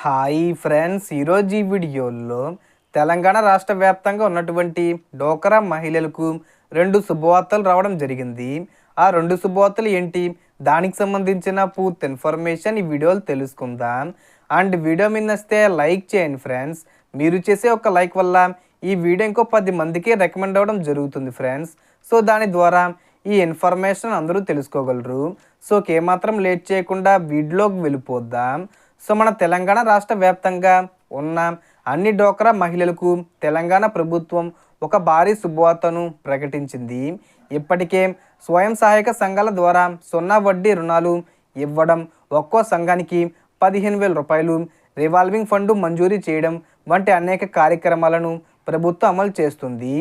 Hi friends ఈరోజు ఈ వీడియోలో తెలంగాణ రాష్ట్ర వ్యాప్తంగా ఉన్నటువంటి డోకరా మహిళలకు రెండు శుభవార్తలు రావడం జరిగింది. ఆ రెండు శుభవార్తలు ఏంటి? దానికి సంబంధించిన పూర్తి ఇన్ఫర్మేషన్ ఈ వీడియోలు తెలుసుకుందాం. అండ్ వీడియో మీద వస్తే లైక్ చేయండి ఫ్రెండ్స్. మీరు చేసే ఒక లైక్ వల్ల ఈ వీడియో ఇంకో పది మందికి రికమెండ్ అవ్వడం జరుగుతుంది ఫ్రెండ్స్. సో దాని ద్వారా ఈ ఇన్ఫర్మేషన్ అందరూ తెలుసుకోగలరు. సో ఏమాత్రం లేట్ చేయకుండా వీడియోకి వెళ్ళిపోద్దాం సో మన తెలంగాణ రాష్ట్ర వ్యాప్తంగా ఉన్న అన్ని డోక్రా మహిళలకు తెలంగాణ ప్రభుత్వం ఒక భారీ శుభవార్తను ప్రకటించింది. ఇప్పటికే స్వయం సహాయక సంఘాల ద్వారా సున్నా వడ్డీ రుణాలు ఇవ్వడం ఒక్కో సంఘానికి పదిహేను వేల రూపాయలు రివాల్వింగ్ ఫండ్ మంజూరీ చేయడం వంటి అనేక కార్యక్రమాలను ప్రభుత్వం అమలు చేస్తుంది.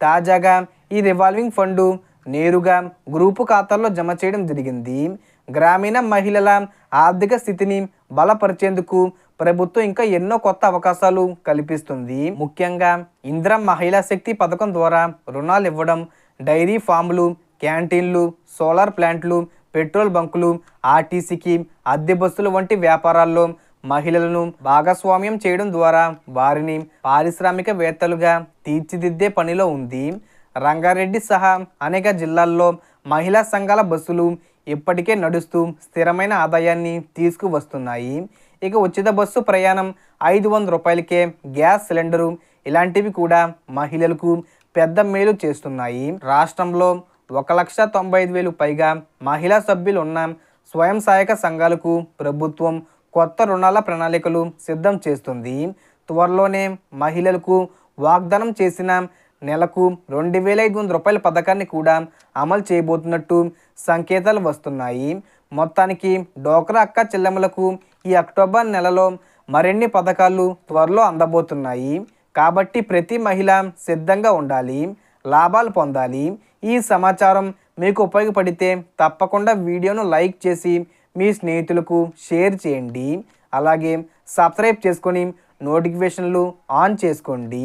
తాజాగా ఈ రివాల్వింగ్ ఫండ్ నేరుగా గ్రూపు ఖాతాల్లో జమ చేయడం జరిగింది. గ్రామీణ మహిళల ఆర్థిక స్థితిని బలపరిచేందుకు ప్రభుత్వం ఇంకా ఎన్నో కొత్త అవకాశాలు కల్పిస్తుంది. ముఖ్యంగా ఇంద్రం మహిళా శక్తి పథకం ద్వారా రుణాలు ఇవ్వడం డైరీ ఫామ్లు క్యాంటీన్లు సోలార్ ప్లాంట్లు పెట్రోల్ బంకులు ఆర్టీసీకి అద్దె బస్సులు వంటి వ్యాపారాల్లో మహిళలను భాగస్వామ్యం చేయడం ద్వారా వారిని పారిశ్రామికవేత్తలుగా తీర్చిదిద్దే పనిలో ఉంది. రంగారెడ్డి సహా అనేక జిల్లాల్లో మహిళా సంఘాల బస్సులు ఇప్పటికే నడుస్తూ స్థిరమైన ఆదాయాన్ని తీసుకువస్తున్నాయి. ఇక ఉచిత బస్సు ప్రయాణం ఐదు వందల రూపాయలకే గ్యాస్ సిలిండరు ఇలాంటివి కూడా మహిళలకు పెద్ద మేలు చేస్తున్నాయి. రాష్ట్రంలో ఒక లక్ష తొంభై ఐదు వేలు పైగా మహిళా సభ్యులు ఉన్న స్వయం సహాయక సంఘాలకు ప్రభుత్వం కొత్త రుణాల ప్రణాళికలు సిద్ధం చేస్తుంది. త్వరలోనే మహిళలకు వాగ్దానం చేసిన నెలకు రెండు వేల ఐదు వందల రూపాయల పథకాన్ని కూడా అమలు చేయబోతున్నట్టు సంకేతాలు వస్తున్నాయి. మొత్తానికి డోక్రా అక్క చెల్లెమ్మలకు ఈ అక్టోబర్ నెలలో మరిన్ని పథకాలు త్వరలో అందబోతున్నాయి. కాబట్టి ప్రతి మహిళ సిద్ధంగా ఉండాలి లాభాలు పొందాలి. ఈ సమాచారం మీకు ఉపయోగపడితే తప్పకుండా వీడియోను లైక్ చేసి మీ స్నేహితులకు షేర్ చేయండి. అలాగే సబ్స్క్రైబ్ చేసుకొని నోటిఫికేషన్లు ఆన్ చేసుకోండి.